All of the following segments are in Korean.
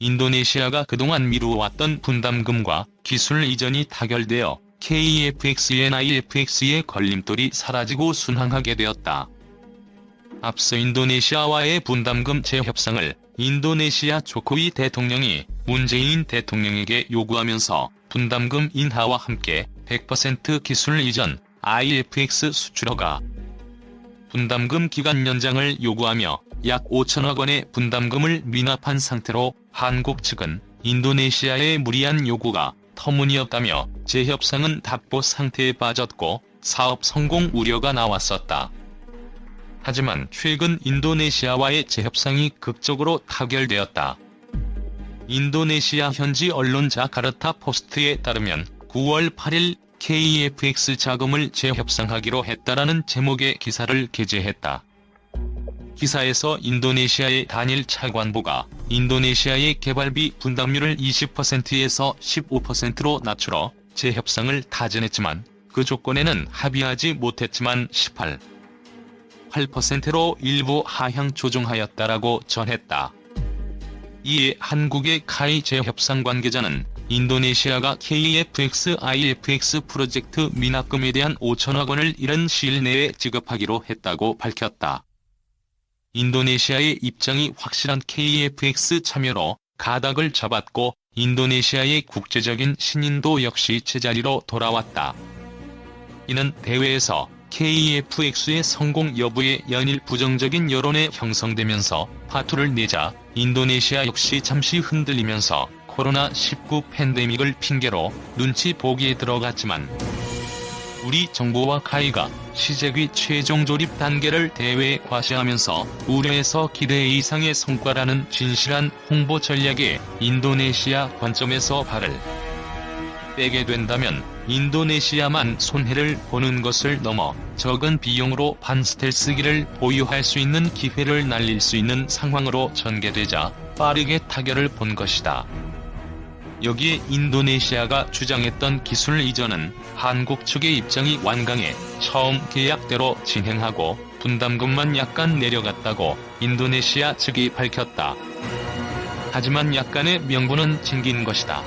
인도네시아가 그동안 미루어왔던 분담금과 기술 이전이 타결되어 KFX의 IFX의 걸림돌이 사라지고 순항하게 되었다. 앞서 인도네시아와의 분담금 재협상을 인도네시아 조코위 대통령이 문재인 대통령에게 요구하면서 분담금 인하와 함께 100% 기술 이전 IFX 수출허가 분담금 기간 연장을 요구하며 약 5천억 원의 분담금을 미납한 상태로 한국 측은 인도네시아의 무리한 요구가 터무니없다며 재협상은 답보 상태에 빠졌고 사업 성공 우려가 나왔었다. 하지만 최근 인도네시아와의 재협상이 극적으로 타결되었다. 인도네시아 현지 언론 자카르타 포스트에 따르면 9월 8일 KFX 자금을 재협상하기로 했다라는 제목의 기사를 게재했다. 기사에서 인도네시아의 단일 차관보가 인도네시아의 개발비 분담률을 20%에서 15%로 낮추어 재협상을 타전했지만 그 조건에는 합의하지 못했지만 18. 8%로 일부 하향 조정하였다라고 전했다. 이에 한국의 카이 재협상 관계자는 인도네시아가 KFX IFX 프로젝트 미납금에 대한 5천억 원을 이른 시일 내에 지급하기로 했다고 밝혔다. 인도네시아의 입장이 확실한 KFX 참여로 가닥을 잡았고 인도네시아의 국제적인 신인도 역시 제자리로 돌아왔다. 이는 대회에서 KFX의 성공 여부에 연일 부정적인 여론에 형성되면서 파투를 내자 인도네시아 역시 잠시 흔들리면서 코로나19 팬데믹을 핑계로 눈치 보기에 들어갔지만 우리 정부와 카이가 시제기 최종 조립 단계를 대회에 과시하면서 우려에서 기대 이상의 성과라는 진실한 홍보 전략에 인도네시아 관점에서 발을 빼게 된다면 인도네시아만 손해를 보는 것을 넘어 적은 비용으로 반스텔스기를 보유할 수 있는 기회를 날릴 수 있는 상황으로 전개되자 빠르게 타결을 본 것이다. 여기에 인도네시아가 주장했던 기술 이전은 한국 측의 입장이 완강해 처음 계약대로 진행하고 분담금만 약간 내려갔다고 인도네시아 측이 밝혔다. 하지만 약간의 명분은 챙긴 것이다.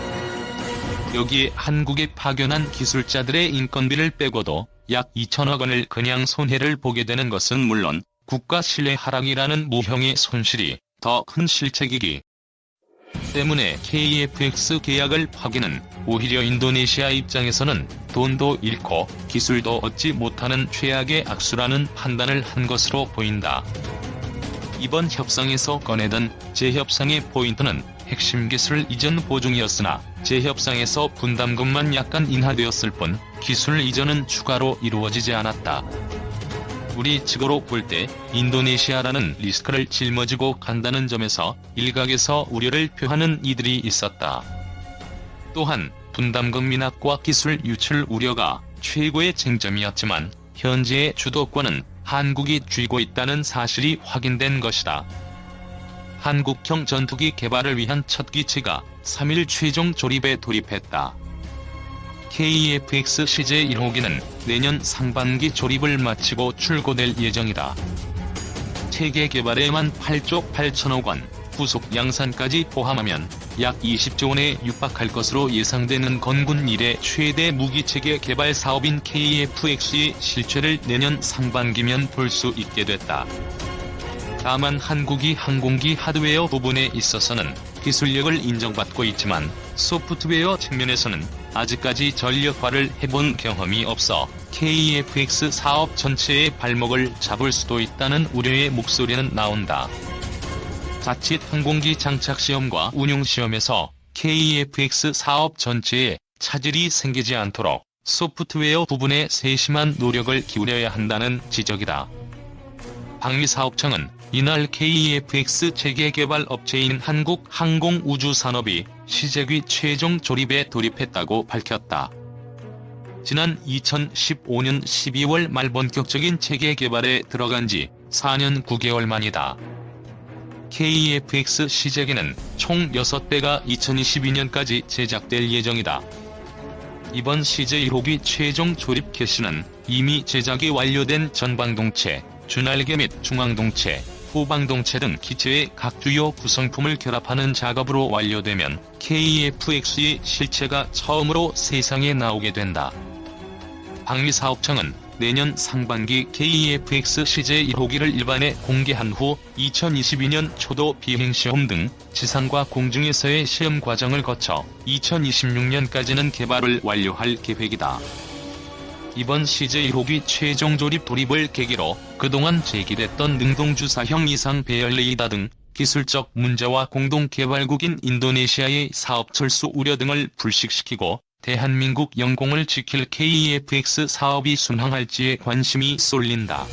여기에 한국에 파견한 기술자들의 인건비를 빼고도 약 2천억 원을 그냥 손해를 보게 되는 것은 물론 국가 신뢰 하락이라는 무형의 손실이 더 큰 실책이기 때문에 KFX 계약을 파기는 오히려 인도네시아 입장에서는 돈도 잃고 기술도 얻지 못하는 최악의 악수라는 판단을 한 것으로 보인다. 이번 협상에서 꺼내든 재협상의 포인트는 핵심 기술 이전 보증이었으나 재협상에서 분담금만 약간 인하되었을 뿐 기술 이전은 추가로 이루어지지 않았다. 우리 측으로 볼 때 인도네시아라는 리스크를 짊어지고 간다는 점에서 일각에서 우려를 표하는 이들이 있었다. 또한 분담금 미납과 기술 유출 우려가 최고의 쟁점이었지만 현재의 주도권은 한국이 쥐고 있다는 사실이 확인된 것이다. 한국형 전투기 개발을 위한 첫 기체가 3일 최종 조립에 돌입했다. KFX CJ 1호기는 내년 상반기 조립을 마치고 출고될 예정이다. 체계 개발에만 8조 8천억 원, 후속 양산까지 포함하면 약 20조 원에 육박할 것으로 예상되는 건군 이래 최대 무기체계 개발 사업인 KFX의 실체를 내년 상반기면 볼 수 있게 됐다. 다만 한국이 항공기 하드웨어 부분에 있어서는 기술력을 인정받고 있지만 소프트웨어 측면에서는 아직까지 전력화를 해본 경험이 없어 KFX 사업 전체의 발목을 잡을 수도 있다는 우려의 목소리는 나온다. 자칫 항공기 장착 시험과 운용 시험에서 KFX 사업 전체에 차질이 생기지 않도록 소프트웨어 부분에 세심한 노력을 기울여야 한다는 지적이다. 방위사업청은 이날 KFX 체계 개발 업체인 한국항공우주산업이 시제기 최종 조립에 돌입했다고 밝혔다. 지난 2015년 12월 말 본격적인 체계 개발에 들어간 지 4년 9개월 만이다. KFX 시제기는 총 6대가 2022년까지 제작될 예정이다. 이번 CJ1호기 최종 조립 캐시는 이미 제작이 완료된 전방동체, 준알개 및 중앙동체, 후방동체 등 기체의 각 주요 구성품을 결합하는 작업으로 완료되면 KFX의 실체가 처음으로 세상에 나오게 된다. 방위사업청은 내년 상반기 KEFX 시제 1호기를 일반에 공개한 후 2022년 초도 비행시험 등 지상과 공중에서의 시험 과정을 거쳐 2026년까지는 개발을 완료할 계획이다. 이번 시제 1호기 최종 조립 돌입을 계기로 그동안 제기됐던 능동주사형 이상 배열 레이더 등 기술적 문제와 공동 개발국인 인도네시아의 사업 철수 우려 등을 불식시키고 대한민국 영공을 지킬 KEFX 사업이 순항할지에 관심이 쏠린다.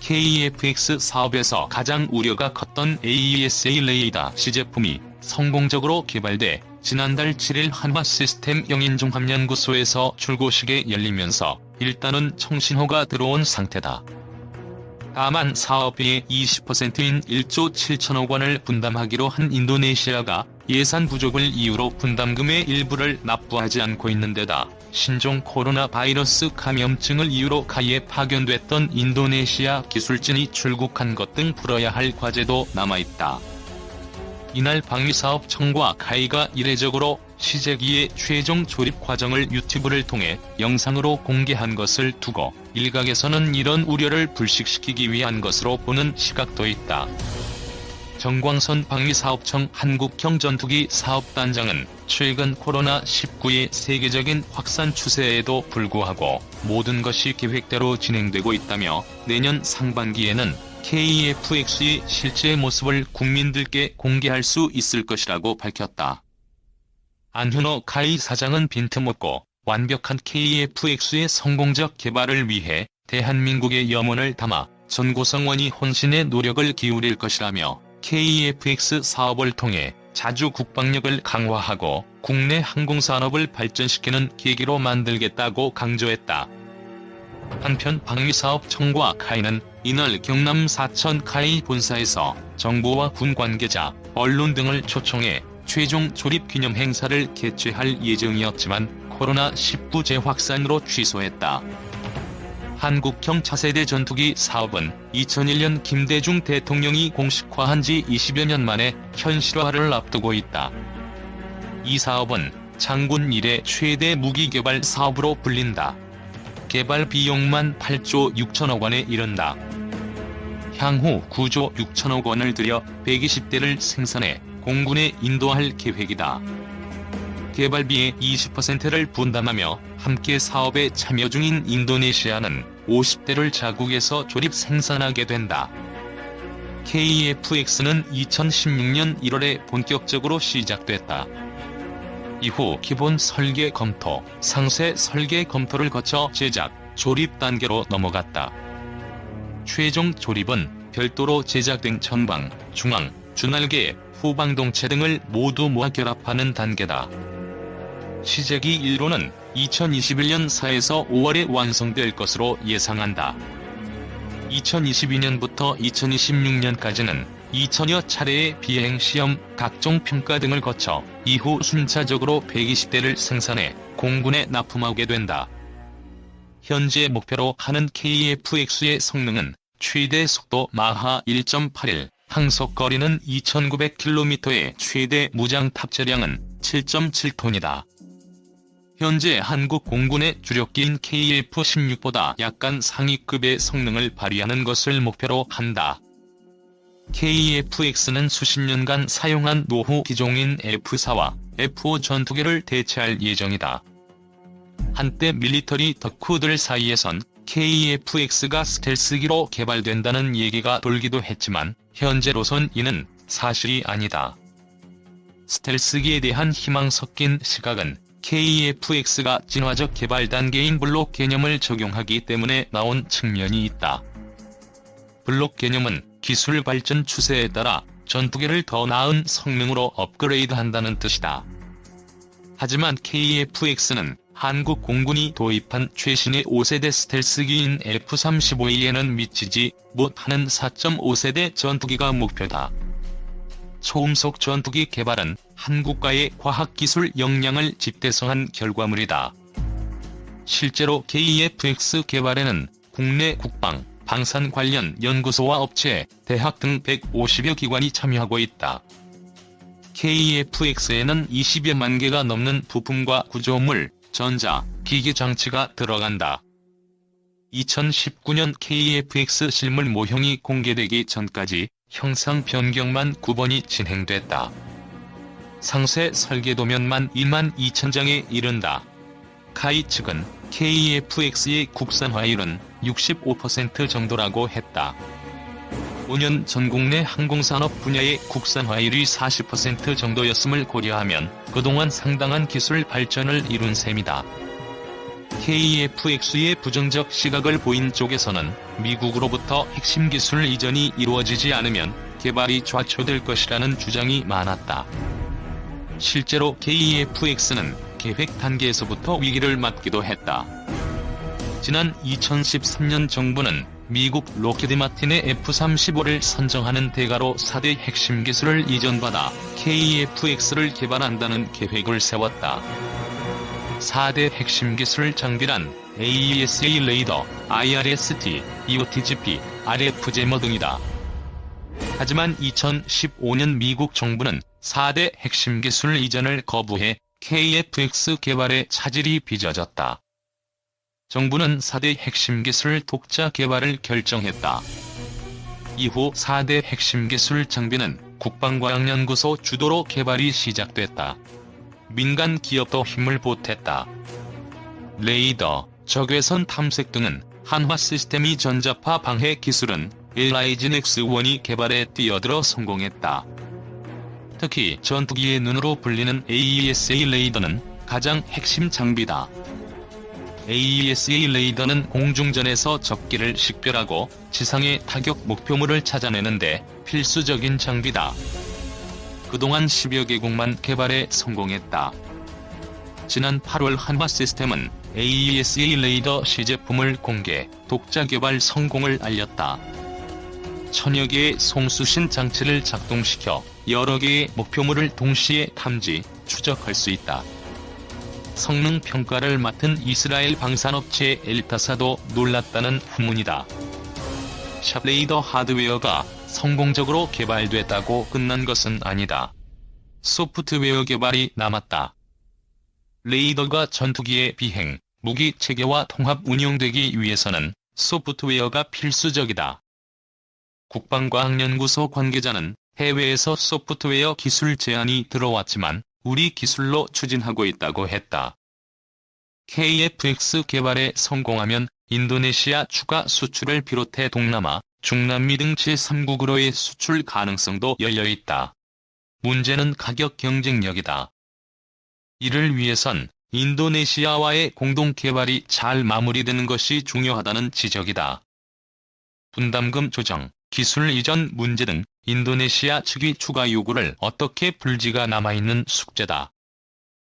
KEFX 사업에서 가장 우려가 컸던 AESA 레이더 시제품이 성공적으로 개발돼 지난달 7일 한화 시스템 영인종합연구소에서 출고식에 열리면서 일단은 청신호가 들어온 상태다. 다만 사업비의 20%인 1조 7천억 원을 분담하기로 한 인도네시아가 예산 부족을 이유로 분담금의 일부를 납부하지 않고 있는 데다 신종 코로나 바이러스 감염증을 이유로 가에 파견됐던 인도네시아 기술진이 출국한 것 등 풀어야 할 과제도 남아있다. 이날 방위사업청과 가이가 이례적으로 시제기의 최종 조립 과정을 유튜브를 통해 영상으로 공개한 것을 두고 일각에서는 이런 우려를 불식시키기 위한 것으로 보는 시각도 있다. 정광선 방위사업청 한국형 전투기 사업단장은 최근 코로나19의 세계적인 확산 추세에도 불구하고 모든 것이 계획대로 진행되고 있다며 내년 상반기에는 KEFX의 실제 모습을 국민들께 공개할 수 있을 것이라고 밝혔다. 안현호 카이 사장은 빈틈없고 완벽한 KEFX의 성공적 개발을 위해 대한민국의 염원을 담아 전고성원이 혼신의 노력을 기울일 것이라며 KEFX 사업을 통해 자주 국방력을 강화하고 국내 항공산업을 발전시키는 계기로 만들겠다고 강조했다. 한편 방위사업청과 카이는 이날 경남 사천 카이 본사에서 정부와 군 관계자, 언론 등을 초청해 최종 조립 기념 행사를 개최할 예정이었지만 코로나19 재확산으로 취소했다. 한국형 차세대 전투기 사업은 2001년 김대중 대통령이 공식화한 지 20여 년 만에 현실화를 앞두고 있다. 이 사업은 장군 이래 최대 무기 개발 사업으로 불린다. 개발 비용만 8조 6천억 원에 이른다. 향후 9조 6천억 원을 들여 120대를 생산해 공군에 인도할 계획이다. 개발비의 20%를 분담하며 함께 사업에 참여 중인 인도네시아는 50대를 자국에서 조립 생산하게 된다. KEFX는 2016년 1월에 본격적으로 시작됐다. 이후 기본 설계 검토, 상세 설계 검토를 거쳐 제작, 조립 단계로 넘어갔다. 최종 조립은 별도로 제작된 전방, 중앙, 주날개, 후방동체 등을 모두 모아 결합하는 단계다. 시제기 1호는 2021년 4에서 5월에 완성될 것으로 예상한다. 2022년부터 2026년까지는 2천여 차례의 비행 시험, 각종 평가 등을 거쳐 이후 순차적으로 120대를 생산해 공군에 납품하게 된다. 현재 목표로 하는 KFX의 성능은 최대 속도 마하 1.81, 항속 거리는 2900km의 최대 무장 탑재량은 7.7톤이다. 현재 한국 공군의 주력기인 KF-16보다 약간 상위급의 성능을 발휘하는 것을 목표로 한다. KEFX는 수십 년간 사용한 노후 기종인 F4와 F5 전투기를 대체할 예정이다. 한때 밀리터리 덕후들 사이에선 KEFX가 스텔스기로 개발된다는 얘기가 돌기도 했지만 현재로선 이는 사실이 아니다. 스텔스기에 대한 희망 섞인 시각은 KEFX가 진화적 개발 단계인 블록 개념을 적용하기 때문에 나온 측면이 있다. 블록 개념은 기술 발전 추세에 따라 전투기를 더 나은 성능으로 업그레이드한다는 뜻이다. 하지만 KFX는 한국 공군이 도입한 최신의 5세대 스텔스기인 F-35E에는 미치지 못하는 4.5세대 전투기가 목표다. 초음속 전투기 개발은 한국과의 과학기술 역량을 집대성한 결과물이다. 실제로 KEFX 개발에는 국내 국방, 방산 관련 연구소와 업체, 대학 등 150여 기관이 참여하고 있다. KFX에는 20여만 개가 넘는 부품과 구조물, 전자, 기계 장치가 들어간다. 2019년 KFX 실물 모형이 공개되기 전까지 형상 변경만 9번이 진행됐다. 상세 설계도면만 1만 2천 장에 이른다. 카이 측은 KFX의 국산화율은 65% 정도라고 했다. 5년 전 국내 항공산업 분야의 국산화율이 40% 정도였음을 고려하면 그동안 상당한 기술 발전을 이룬 셈이다. KFX의 부정적 시각을 보인 쪽에서는 미국으로부터 핵심 기술 이전이 이루어지지 않으면 개발이 좌초될 것이라는 주장이 많았다. 실제로 KFX는 계획 단계에서부터 위기를 맞기도 했다. 지난 2013년 정부는 미국 로키드 마틴의 F-35를 선정하는 대가로 4대 핵심 기술을 이전받아 KFX를 개발한다는 계획을 세웠다. 4대 핵심 기술 장비란 AESA 레이더, IRST, EOTGP, RF제모 등이다. 하지만 2015년 미국 정부는 4대 핵심 기술 이전을 거부해 KFX 개발에 차질이 빚어졌다. 정부는 4대 핵심 기술 독자 개발을 결정했다. 이후 4대 핵심 기술 장비는 국방과학연구소 주도로 개발이 시작됐다. 민간 기업도 힘을 보탰다. 레이더, 적외선 탐색 등은 한화 시스템이 전자파 방해 기술은 엘라이진 X1이 개발에 뛰어들어 성공했다. 특히 전투기의 눈으로 불리는 AESA 레이더는 가장 핵심 장비다. AESA 레이더는 공중전에서 적기를 식별하고 지상의 타격 목표물을 찾아내는데 필수적인 장비다. 그동안 10여 개국만 개발에 성공했다. 지난 8월 한화 시스템은 AESA 레이더 시제품을 공개, 독자 개발 성공을 알렸다. 천여 개의 송수신 장치를 작동시켜 여러 개의 목표물을 동시에 탐지, 추적할 수 있다. 성능 평가를 맡은 이스라엘 방산업체 엘타사도 놀랐다는 후문이다. 샵레이더 하드웨어가 성공적으로 개발됐다고 끝난 것은 아니다. 소프트웨어 개발이 남았다. 레이더가 전투기의 비행, 무기 체계와 통합 운용되기 위해서는 소프트웨어가 필수적이다. 국방과학연구소 관계자는 해외에서 소프트웨어 기술 제안이 들어왔지만 우리 기술로 추진하고 있다고 했다. KFX 개발에 성공하면 인도네시아 추가 수출을 비롯해 동남아, 중남미 등 제3국으로의 수출 가능성도 열려있다. 문제는 가격 경쟁력이다. 이를 위해선 인도네시아와의 공동 개발이 잘 마무리되는 것이 중요하다는 지적이다. 분담금 조정, 기술 이전 문제 등 인도네시아 측의 추가 요구를 어떻게 풀지가 남아있는 숙제다.